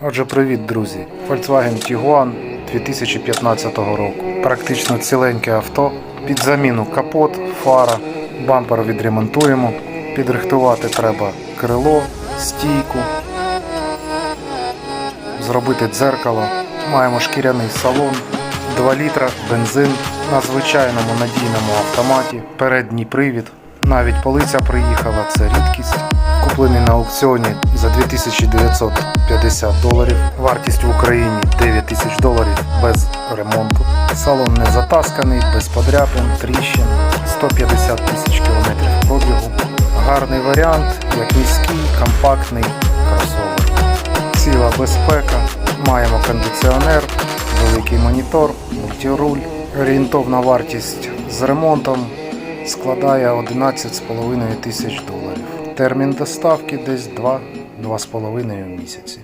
Отже, привіт, друзі! Volkswagen Tiguan 2015 року. Практично ціленьке авто. Під заміну капот, фара, бампер відремонтуємо. Підрихтувати треба крило, стійку, зробити дзеркало. Маємо шкіряний салон, 2 літра, бензин на звичайному надійному автоматі, передній привід. Навіть полиця приїхала, це рідкість. Куплений на аукціоні за 2950 доларів. Вартість в Україні 9 тисяч доларів без ремонту. Салон не затасканий, без подряпин, тріщин, 150 тисяч кілометрів пробігу. Гарний варіант, як міський, компактний кросовер. Ціла безпека, маємо кондиціонер, великий монітор, мультируль. Орієнтовна вартість з ремонтом складає 11,5 тисяч доларів. Термін доставки десь 2-2,5 місяці.